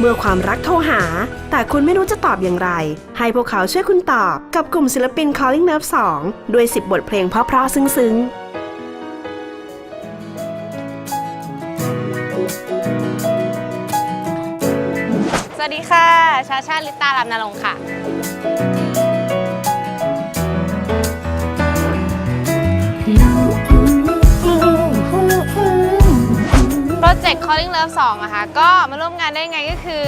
เมื่อความรักโทรหา แต่คุณไม่รู้จะตอบอย่างไร ให้พวกเขาช่วยคุณตอบกับกลุ่มศิลปิน Calling Nerve 2 ด้วย 10 บทเพลงเพราะๆซึ้งๆสวัสดีค่ะ ชาชาลิตาลำนรงค์ค่ะ รเจกต์ Calling Love 2อะค่ะก็มาร่วมงานได้ไงก็คือ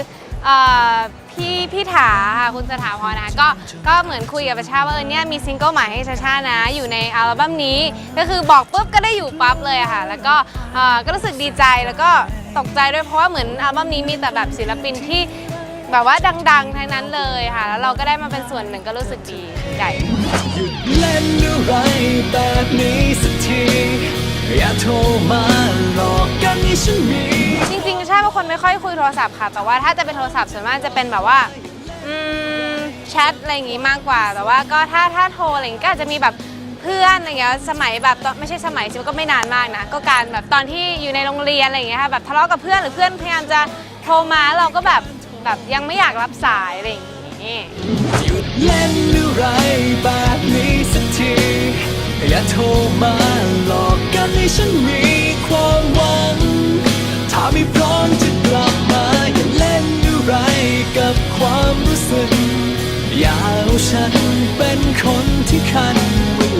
เอ่อพี่พี่ถาค่ะคุณสถาพรนะคะก็ก็เหมือนคุยกับประชาว่าเออเนี่ยมีซิงเกิลใหม่ให้ชาชานะ อยู่ในอัลบั้มนี้ ก็คือบอกปุ๊บก็ได้อยู่ปั๊บเลยอะค่ะแล้วก็เอ่อก็รู้สึกดีใจแล้วก็ตกใจด้วยเพราะว่าเหมือนอัลบั้มนี้มีแต่แบบศิลปินที่แบบว่าดังๆทั้งนั้นเลยค่ะ แล้วเราก็ได้มาเป็นส่วนหนึ่งก็รู้สึกดีใจเล่นอะไรแบบนี้สักที อย่าโทรมาหลอกกันให้ฉันมี คนไม่ค่อยคุยโทรศัพท์ค่ะ แต่ว่าถ้าจะเป็นโทรศัพท์ส่วนมากจะเป็นแบบว่าอืมแชทอะไรอย่างงี้มากกว่า แต่ว่าก็ถ้าถ้าโทรอะไรอย่างงี้ก็อาจจะมีแบบเพื่อนอะไรเงี้ยสมัยแบบตอนไม่ใช่สมัยสิก็ไม่นานมากนะ ก็การแบบตอนที่อยู่ในโรงเรียนอะไรอย่างเงี้ยค่ะแบบทะเลาะกับเพื่อนหรือเพื่อนพยายามจะโทรมาเราก็แบบแบบยังไม่อยากรับสายอะไรอย่างงี้หยุดเล่นอะไรแบบนี้สักทีอย่าโทรมา อย่าเอาฉันเป็นคนที่คันเวลา